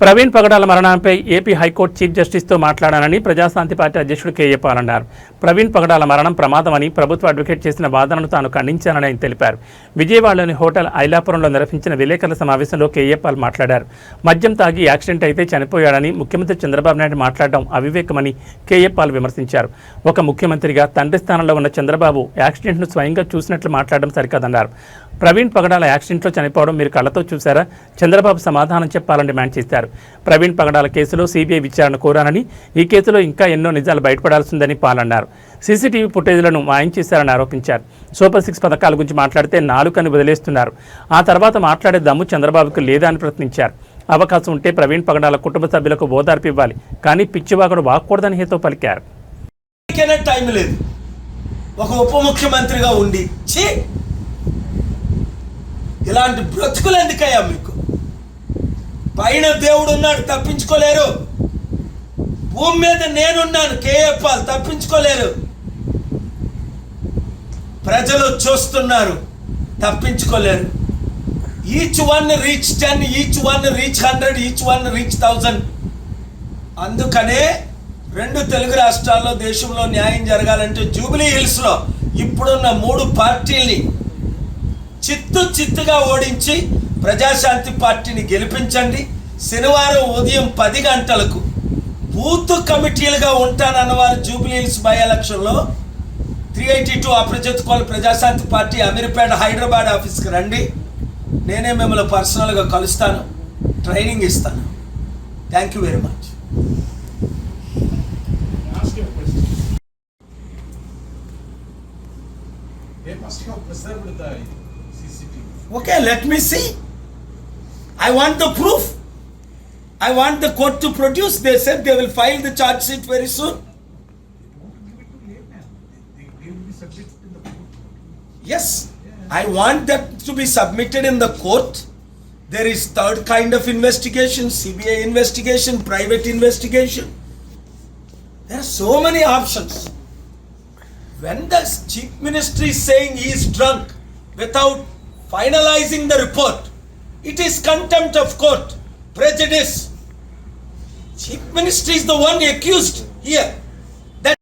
ప్రవీణ్ పగడాల మరణంపై AP high court chief జస్టిస్తో మాట్లాడానని ప్రజాశాంతి పార్టీ అధ్యక్షుడు కేఏ పాల్ అన్నారు. ప్రవీణ్ పగడాల మరణం ప్రమాదమని ప్రభుత్వ అడ్వకేట్ చేసిన వాదనను తాను ఖండించానని ఆయన తెలిపారు. విజయవాడలోని హోటల్ ఐలాపురంలో నిర్వహించిన విలేకరుల సమావేశంలో కేఏ పాల్ మాట్లాడారు. మద్యం తాగి యాక్సిడెంట్ అయితే చనిపోయాడని ముఖ్యమంత్రి చంద్రబాబు నాయుడు మాట్లాడడం అవివేకమని కేఏ పాల్ విమర్శించారు. ఒక ముఖ్యమంత్రిగా తండ్రి స్థానంలో ఉన్న చంద్రబాబు యాక్సిడెంట్ను స్వయంగా చూసినట్లు మాట్లాడడం సరికాదన్నారు. ప్రవీణ్ పగడాల యాక్సిడెంట్లో చనిపోవడం మీరు కళ్ళతో చూశారా? చంద్రబాబు సమాధానం చెప్పాలని డిమాండ్ చేశారు. ప్రవీణ్ పగడాల కేసులో సీబీఐ విచారణ కోరానని ఈ కేసులో ఇంకా ఎన్నో నిజాలు బయటపడాల్సిందని పాలన్నారు. సీసీటీవీ ఫుటేజ్లను మాయం చేశారని ఆరోపించారు. సూపర్ సిక్స్ పథకాల గురించి మాట్లాడితే నాలుకని వదిలేస్తున్నారు. ఆ తర్వాత మాట్లాడే దమ్ము చంద్రబాబుకు లేదా అని ప్రశ్నించారు. అవకాశం ఉంటే ప్రవీణ్ పగడాల కుటుంబ సభ్యులకు ఓదార్పు ఇవ్వాలి. కానీ పిచ్చివాగుడు వాక్కూడదని హేతో పలికారు. టైం లేదు. ఒక ఉప ముఖ్యమంత్రిగా ఉండి ఇలాంటి బ్రతుకులు ఎందుకయ్యా మీకు? పైన దేవుడు ఉన్నాడు తప్పించుకోలేరు. భూమి మీద నేనున్నాను కేఎఫ్ఆల్ తప్పించుకోలేరు. ప్రజలు చూస్తున్నారు తప్పించుకోలేరు. Each one reach ten each one reach hundred each one reach thousand అందుకనే రెండు తెలుగు రాష్ట్రాల్లో దేశంలో న్యాయం జరగాలంటే జూబిలీ హిల్స్లో ఇప్పుడున్న మూడు పార్టీల్ని చిత్తు చిత్తుగా ఓడించి ప్రజాశాంతి పార్టీని గెలిపించండి. శనివారం ఉదయం పది గంటలకు బూత్ కమిటీలుగా ఉంటానన్నవారు జూబిలీ హిల్స్ బై ఎలక్షన్లో త్రీ ఎయిటీ టూ అప్రజిత్ కోల్ ప్రజాశాంతి పార్టీ అమీర్పేట హైదరాబాద్ ఆఫీస్కి రండి నేనే మిమ్మల్ని పర్సనల్గా కలుస్తాను ట్రైనింగ్ ఇస్తాను thank you very much. Okay, let me see. I want the proof. I want the court to produce. They said they will file the charge sheet very soon. Yes, I want that to be submitted in the court. There is third kind of investigation, CBI investigation, private investigation. There are so many options. When the chief minister is saying he is drunk without finalizing the report, it is contempt of court, prejudice. Chief minister is the one accused here.